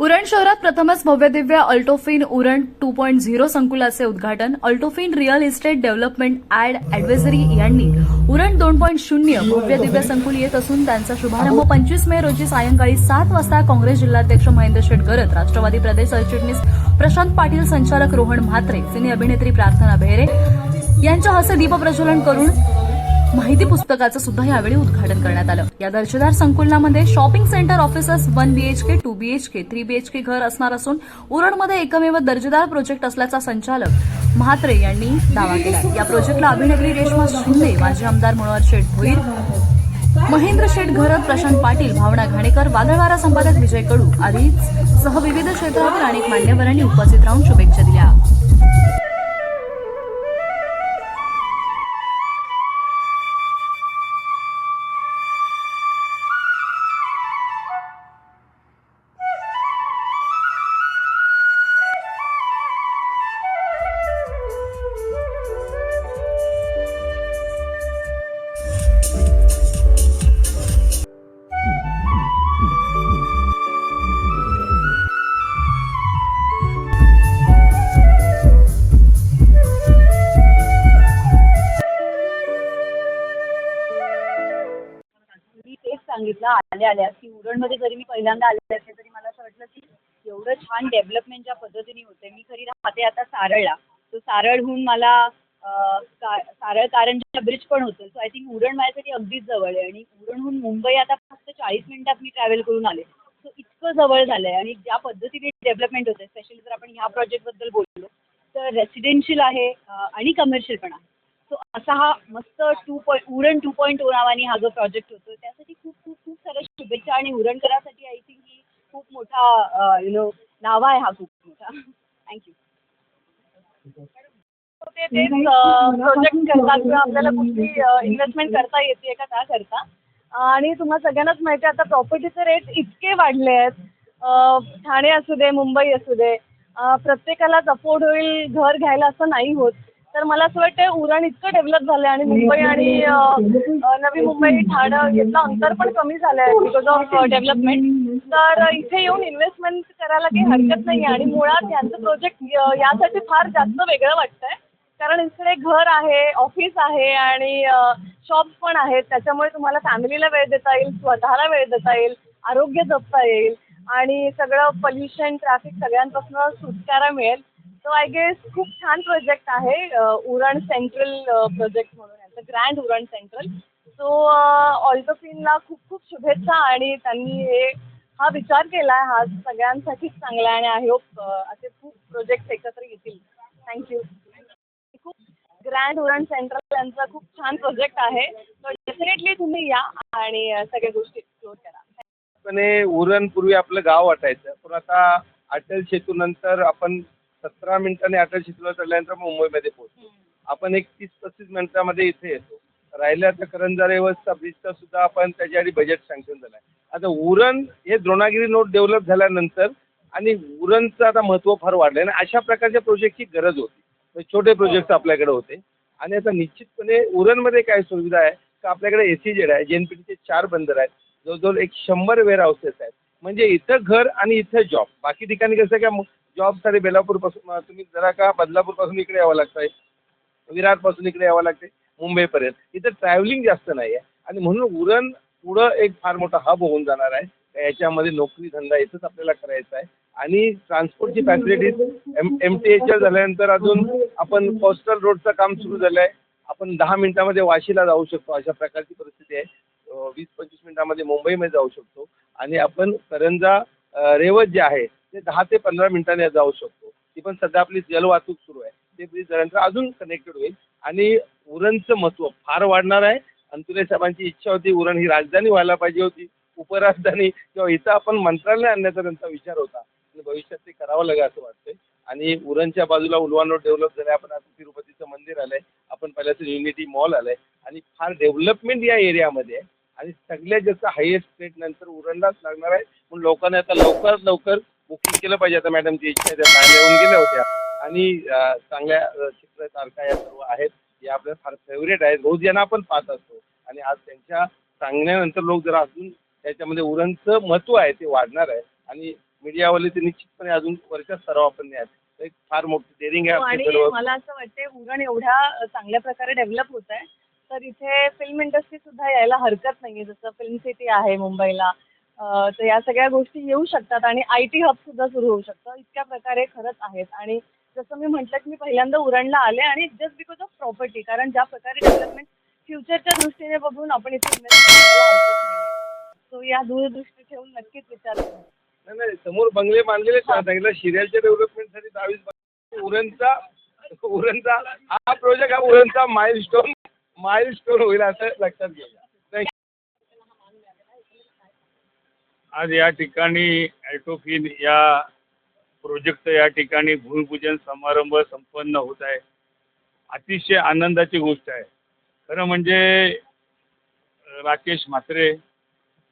उरण शहरात प्रथमच भव्यदिव्य Altofin Uran two point zero संकुलाचे उद्घाटन. Altofin real estate development and advisory यांनी. उरण दोन पॉईंट शून्य भव्यदिव्य संकुल येत असून त्यांचा शुभारंभ पंचवीस मे रोजी सायंकाळी सात वाजता काँग्रेस जिल्हाध्यक्ष महेंद्र शेटगरत राष्ट्रवादी प्रदेश सरचिटणीस प्रशांत पाटील संचालक रोहन म्हात्रे सिने अभिनेत्री प्रार्थना बेहरे यांच्या हस्ते दीपप्रज्वलन करून माहिती पुस्तकाचं सुद्धा यावेळी उद्घाटन करण्यात आलं. या दर्जेदार संकुलनामध्ये shopping centre officers one BHK two BHK three BHK घर असणार असून उरणमध्ये एकमेव दर्जेदार प्रोजेक्ट असल्याचा संचालक म्हात्रे यांनी दावा केला या प्रोजेक्टला अभिनेत्री रेश्मा शिंदे माजी आमदार मनोहर शेठ भोईर महेंद्र शेठ घरत प्रशांत पाटील भावना घाणेकर वादळवारा संपादक विजय कडू आदी सह विविध क्षेत्रातील अनेक मान्यवरांनी उपस्थित राहून शुभेच्छा दिल्या. मला आल्या आल्या. की उरणमध्ये जरी मी पहिल्यांदा आले असते तरी मला असं वाटलं की एवढं छान डेव्हलपमेंट ज्या पद्धतीने होते मी खरी राहते आता सारळला. सो सारळहून मला का सारळ कारंजा ब्रिज पण होतं. सो आय थिंक उरण माझ्यासाठी अगदीच जवळ आहे. आणि उरणहून मुंबई आता फक्त चाळीस मिनिटात मी ट्रॅव्हल करून आले. सो इतकं जवळ झालं आहे आणि ज्या पद्धतीने डेव्हलपमेंट होते स्पेशली जर आपण ह्या प्रोजेक्टबद्दल बोललो तर रेसिडेन्शियल आहे आणि कमर्शियल पण आहे. सो असा हा मस्त two point Uran two point O नावाने हा जो प्रोजेक्ट होतो त्यासाठी खूप खूप खूप साऱ्या शुभेच्छा आणि उरणकरासाठी आय थिंक ही खूप मोठा यु नो नावा आहे हा खूप मोठा. थँक्यू हो, ते तेच प्रोजेक्ट करतात किंवा आपल्याला कुठली इन्व्हेस्टमेंट करता येते का त्याकरता आणि तुम्हाला सगळ्यांनाच माहिती आहे आता प्रॉपर्टीचे रेट इतके वाढले आहेत. ठाणे असू दे मुंबई असू दे प्रत्येकालाच अफोर्ड होईल घर घ्यायला असं नाही होत. तर मला असं वाटतं उरण इतकं डेव्हलप झालं आहे आणि मुंबई आणि नवी मुंबई ठाणं यातलं अंतर पण कमी झालं आहे बिकॉज ऑफ डेव्हलपमेंट तर इथे येऊन इन्व्हेस्टमेंट करायला काही हरकत नाही आहे आणि मुळात यांचं प्रोजेक्ट यासाठी फार जास्त वेगळं वाटतं आहे कारण इकडे घर आहे ऑफिस आहे आणि शॉप्स पण आहेत. त्याच्यामुळे तुम्हाला फॅमिलीला वेळ देता येईल स्वतःला वेळ देता येईल आरोग्य जपता येईल आणि सगळं पोल्युशन ट्रॅफिक सगळ्यांपासून सुटकारा मिळेल. सो आय गेस खूप छान प्रोजेक्ट आहे उरण सेंट्रल प्रोजेक्ट म्हणून यांचं ग्रँड उरण सेंट्रल सो ऑल्टोफिनला खूप खूप शुभेच्छा आणि त्यांनी हे हा विचार केला आहे हा सगळ्यांसाठीच चांगला आहे आणि आय होप असे खूप प्रोजेक्ट एकत्र येतील. थँक्यू खूप ग्रँड उरण सेंट्रल यांचा खूप छान प्रोजेक्ट आहे. तर डेफिनेटली तुम्ही या आणि सगळ्या गोष्टी एक्सप्लोर करा. पण उरण पूर्वी आपलं गाव वाटायचं पण आता अटल सेतूनंतर आपण सतरा मिनिटांनी अटल सेतूला चढल्यानंतर मुंबईमध्ये पोहोचतो. आपण एक तीस पस्तीस मिनिटामध्ये इथे येतो. राहिलं आता करंजा रेवसचा ब्रिजचा सुद्धा आपण त्याच्याआधी बजेट सँक्शन झालं आहे. आता उरण हे द्रोणागिरी नोट डेव्हलप झाल्यानंतर आणि उरणचं आता महत्त्व फार वाढलं आहे आणि अशा प्रकारच्या प्रोजेक्टची गरज होती. तर छोटे प्रोजेक्ट आपल्याकडे होते. आणि आता निश्चितपणे उरणमध्ये काय सुविधा आहे का आपल्याकडे ए सी जेड आहे जे एन पी टीचे चार बंदर आहेत जवळजवळ एक शंभर वेअर हाऊसेस आहेत. म्हणजे इथं घर आणि इथं जॉब बाकी ठिकाणी कसं काय जॉबसाठी बेलापूरपासून तुम्ही जरा का बदलापूरपासून इकडे यावं लागतं आहे? विरारपासून इकडे यावं लागते मुंबईपर्यंत. इथं ट्रॅव्हलिंग जास्त नाही आहे आणि म्हणून उरण पुढं एक फार मोठा हब होऊन जाणार आहे. याच्यामध्ये नोकरी धंदा इथंच आपल्याला करायचा आहे. आणि ट्रान्सपोर्टची फॅसिलिटीज एम एम टी एचच्या झाल्यानंतर अजून आपण कोस्टल रोडचं काम सुरू झालं आहे आपण दहा मिनिटामध्ये वाशीला जाऊ शकतो. अशा प्रकारची परिस्थिती आहे. वीस पंचवीस मिनिटामध्ये मुंबईमध्ये जाऊ शकतो. आणि आपण करंजा रेवत जे आहे ते दहा ते पंधरा मिनिटांनी जाऊ शकतो. ती पण सध्या आपली जलवाहतूक सुरू आहे. ते ब्रिज झाल्यानंतर अजून कनेक्टेड होईल. आणि उरणचं महत्त्व फार वाढणार आहे. अंतुले साहेबांची इच्छा होती उरण ही राजधानी व्हायला पाहिजे होती. उपराजधानी किंवा इथं आपण मंत्रालय आणण्याचा त्यांचा विचार होता. आणि भविष्यात ते करावं लागेल असं वाटतंय. आणि उरणच्या बाजूला उलवान रोड डेव्हलप झालं आपण आता तिरुपतीचं मंदिर आलंय. आपण पहिल्याचं युनिटी मॉल आलंय. आणि फार डेव्हलपमेंट या एरियामध्ये आहे. आणि सगळ्यात जास्त हायेस्ट रेट नंतर उरणलाच लागणार आहे. म्हणून लोकांनी आता लवकरात लवकर बुकिंग केलं पाहिजे आता मॅडमची इच्छा आहे त्या चांगल्या येऊन गेल्या होत्या. आणि चांगल्या अं, चित्र तारखा या सर्व आहेत. या आपल्या फार फेवरेट आहेत. रोज यांना आपण पाहत असतो. आणि आज त्यांच्या सांगण्यानंतर लोक जरा अजून त्याच्यामध्ये उरणचं महत्त्व आहे ते वाढणार आहे. आणि मीडियावाले ते निश्चितपणे अजून वरच्या स्तरावर आपण न्याल एक फार मोठी डेअरिंग आहे आपली आणि मला असं वाटतंय उरण एवढ्या चांगल्या प्रकारे डेव्हलप होत आहे तर इथे फिल्म इंडस्ट्री सुद्धा यायला हरकत नाहीये. जसं फिल्म सिटी आहे मुंबईला तर या सगळ्या गोष्टी येऊ शकतात आणि आय टी हब सुद्धा सुरू होऊ शकतं. इतक्या प्रकारे खरंच आहेत. आणि जसं मी म्हटलं की मी पहिल्यांदा उरणला आले आणि जस्ट बिकॉज ऑफ प्रॉपर्टी कारण ज्या प्रकारे डेव्हलपमेंट फ्युचरच्या दृष्टीने बघून आपण इथे इन्व्हेस्ट करायला हरकत नाही सो या दूरदृष्टी ठेवून नक्कीच विचार करू. नाही नाही समोर बंगले बांधलेले सांगितलं सिरियलच्या डेव्हलपमेंटसाठी दहावीस. उरणचा उरणचा हा प्रोजेक्ट हा उरणचा माइल स्टोन माइल स्टोन होईल असं लक्षात घेऊया. आज या ठिकाणी ॲल्टोफिन या प्रोजेक्टचं या ठिकाणी भूमिपूजन समारंभ संपन्न होत आहे. अतिशय आनंदाची गोष्ट आहे. खरं म्हणजे राकेश म्हात्रे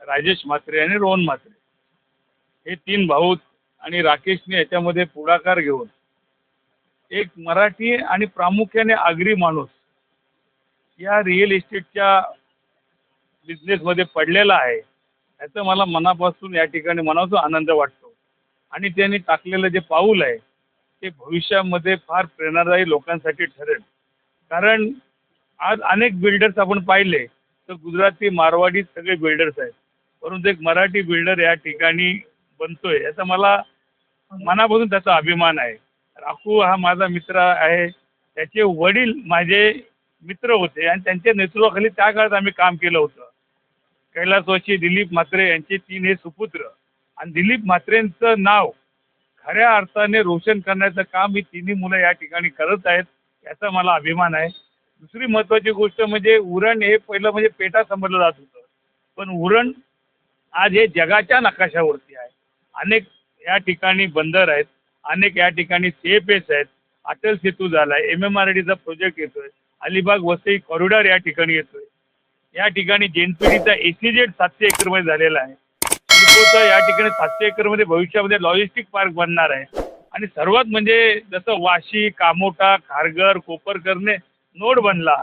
राजेश म्हात्रे आणि रोहन म्हात्रे हे तीन भाऊ आणि राकेशने याच्यामध्ये पुढाकार घेऊन एक मराठी आणि प्रामुख्याने आगरी माणूस या रिअल इस्टेटच्या बिझनेसमध्ये पडलेला आहे. याचं मला मनापासून या ठिकाणी मनापासून आनंद वाटतो. आणि त्यांनी टाकलेलं जे पाऊल आहे ते भविष्यामध्ये फार प्रेरणादायी लोकांसाठी ठरेल. कारण आज अनेक बिल्डर्स आपण पाहिले तर गुजराती मारवाडी सगळे बिल्डर्स आहेत. परंतु एक मराठी बिल्डर या ठिकाणी बनतोय याचा मला मनापासून त्याचा अभिमान आहे. राखू हा माझा मित्र आहे त्याचे वडील माझे मित्र होते आणि त्यांच्या नेतृत्वाखाली त्या काळात आम्ही काम केलं होतं. कैलासवासी दिलीप म्हात्रे यांचे तीन हे सुपुत्र. आणि दिलीप म्हात्रेंचं नाव खऱ्या अर्थाने रोशन करण्याचं काम ही तिन्ही मुलं या ठिकाणी करत आहेत याचा मला अभिमान आहे. दुसरी महत्त्वाची गोष्ट म्हणजे उरण हे पहिलं म्हणजे पेटा समजलं जात होतं. पण उरण आज हे जगाच्या नकाशावरती आहे. अनेक या ठिकाणी बंदर आहेत अनेक या ठिकाणी सीएफएस एस आहेत अटल सेतू झाला आहे एम एम आर डीचा प्रोजेक्ट येतोय अलिबाग वसई कॉरिडॉर या ठिकाणी येतोय. या ठिकाणी जेनपीडीचा ए जेड सातशे एकरमध्ये झालेला आहे. सिडकोचा या ठिकाणी सातशे एकरमध्ये भविष्यामध्ये लॉजिस्टिक पार्क बनणार आहे. आणि सर्वात म्हणजे जसं वाशी कामोटा खारघर कोपरकरने नोड बनला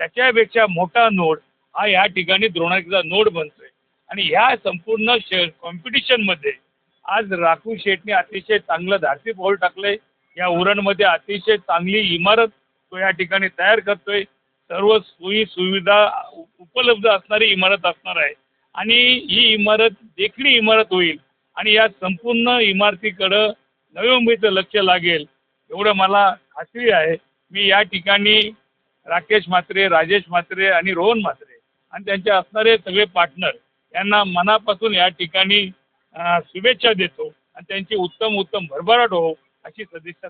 त्याच्यापेक्षा मोठा नोड हा या ठिकाणी द्रोणाचा नोड बनतोय. आणि ह्या संपूर्ण कॉम्पिटिशनमध्ये आज राखू शेटने अतिशय चांगलं धाडसी पाऊल टाकलंय. या उरणमध्ये अतिशय चांगली इमारत तो या ठिकाणी तयार करतोय. सर्व सोयी सुविधा उपलब्ध असणारी इमारत असणार आहे. आणि ही इमारत देखणी इमारत होईल. आणि या संपूर्ण इमारतीकडं नवी मुंबईचं लक्ष लागेल. एवढं मला खात्री आहे. मी या ठिकाणी राकेश म्हात्रे राजेश म्हात्रे आणि रोहन म्हात्रे आणि त्यांचे असणारे सगळे पार्टनर यांना मनापासून या ठिकाणी शुभेच्छा देतो. आणि त्यांची उत्तम उत्तम भरभराट हो अशी सदिच्छा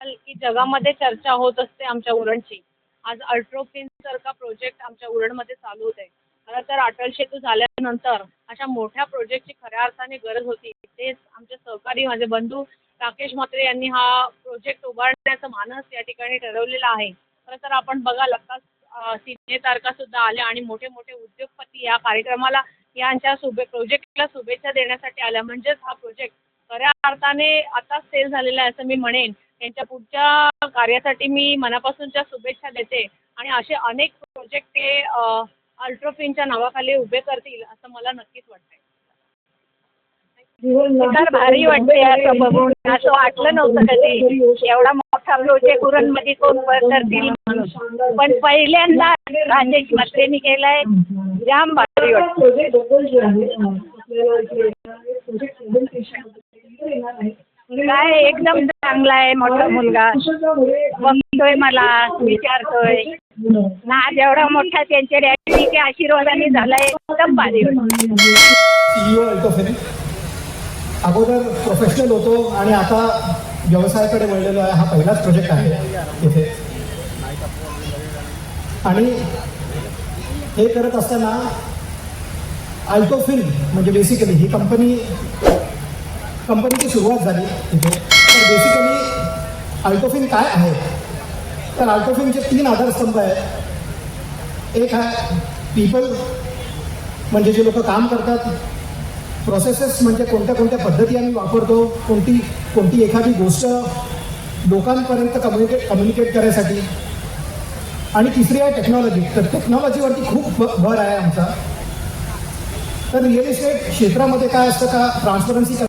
की जगामध्ये चर्चा होत असते आमच्या उरणची आज अल्ट्रोफिन सारखा प्रोजेक्ट आमच्या उरणमध्ये चालू होत आहे खरं तर अटल सेतू झाल्यानंतर अशा मोठ्या प्रोजेक्टची खऱ्या अर्थाने गरज होती. तेच आमचे सहकारी माझे बंधू राकेश म्हात्रे यांनी हा प्रोजेक्ट उभारण्याचं मानस या ठिकाणी ठरवलेलं आहे. खरं तर आपण बघाल आता सिने तारकासुद्धा आल्या आणि मोठे मोठे उद्योगपती या कार्यक्रमाला यांच्या शुभे प्रोजेक्टला शुभेच्छा देण्यासाठी आल्या. म्हणजेच हा प्रोजेक्ट खऱ्या अर्थाने आता सेल झालेला आहे असं मी म्हणेन. त्यांच्या पुढच्या कार्यासाठी मी मनापासूनच्या शुभेच्छा देते आणि असे अनेक प्रोजेक्ट ते अल्ट्रोफिनच्या नावाखाली उभे करतील असं मला नक्कीच वाटतंय फार भारी वाटते असं बघून असं वाटलं नव्हतं कधी एवढा मोठा प्रोजेक्ट उरणमध्ये कोण करतील म्हणून पण पहिल्यांदा राजेश म्हात्रेनी केलाय जाम भारी वाटतं काय एकदम चांगला आहे मोठा मुलगा. बघतोय मला विचारतोय. ना जेवढा मोठा त्यांच्या डॅडीच्या आशीर्वादाने झालाय एकदम भारी अगोदर प्रोफेशनल होतो आणि आता व्यवसायाकडे वळलेलो आहे. हा पहिलाच प्रोजेक्ट आहे इथे. आणि हे करत असताना अल्टोफिन म्हणजे बेसिकली ही कंपनी कंपनीची सुरुवात झाली. तिथे तर बेसिकली अल्टोफिन काय आहे? तर अल्टोफिनचे तीन आधारस्तंभ आहेत. एक आहे पीपल म्हणजे जे लोक काम करतात. प्रोसेसेस म्हणजे कोणत्या कोणत्या पद्धती आम्ही वापरतो कोणती कोणती एखादी गोष्ट लोकांपर्यंत कम्युनिकेट कम्युनिकेट करायसाठी. आणि तिसरी आहे टेक्नॉलॉजी तर टेक्नॉलॉजीवरती खूप भ- भर आहे आमचा. तर रिअल इस्टेट क्षेत्रामध्ये काय असतं का? ट्रान्सपरन्सी